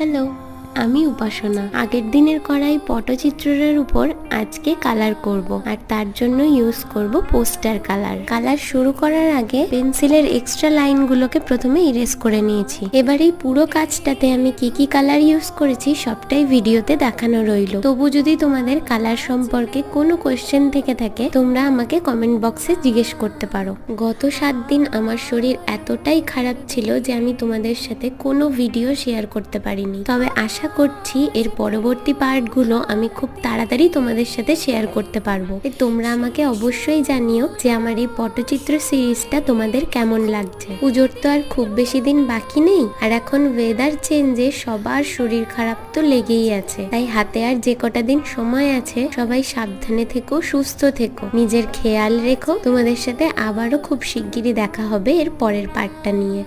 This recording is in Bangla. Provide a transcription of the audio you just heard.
Hello. আমি উপাসনা। আগের দিনের করাই পটচিত্রের উপর আজকে কালার করব আর তার জন্য ইউজ করব পোস্টার কালার কালার শুরু করার আগে পেন্সিলের এক্সট্রা লাইনগুলোকে প্রথমে ইরেজ করে নিয়েছি। এবার এই পুরো কাজটাতে আমি কি কি কালার ইউজ করেছি সবটাই ভিডিওতে দেখানো রইল। তবু যদি তোমাদের কালার সম্পর্কে কোনো কোয়েশ্চেন থেকে থাকে, তোমরা আমাকে কমেন্ট বক্সে জিজ্ঞেস করতে পারো। গত সাত দিন আমার শরীর এতটাই খারাপ ছিল যে আমি তোমাদের সাথে কোনো ভিডিও শেয়ার করতে পারিনি। তবে আশা করছি এর পরবর্তী পার্টগুলো আমি খুব তাড়াতাড়ি তোমাদের সাথে শেয়ার করতে পারব। তোমরা আমাকে অবশ্যই জানিও যে আমার এই পটচিত্র সিরিজটা তোমাদের কেমন লাগছে। পুজোর তো আর খুব বেশি দিন বাকি নেই, আর এখন ওয়েদার চেঞ্জে সবার শরীর খারাপ তো লেগেই আছে। তাই হাতে আর যে কটা দিন সময় আছে, সবাই সাবধানে থেকো, সুস্থ থেকো। নিজের খেয়াল রেখো। তোমাদের সাথে আবারও খুব শিগগিরই দেখা হবে এর পরের পার্টটা নিয়ে।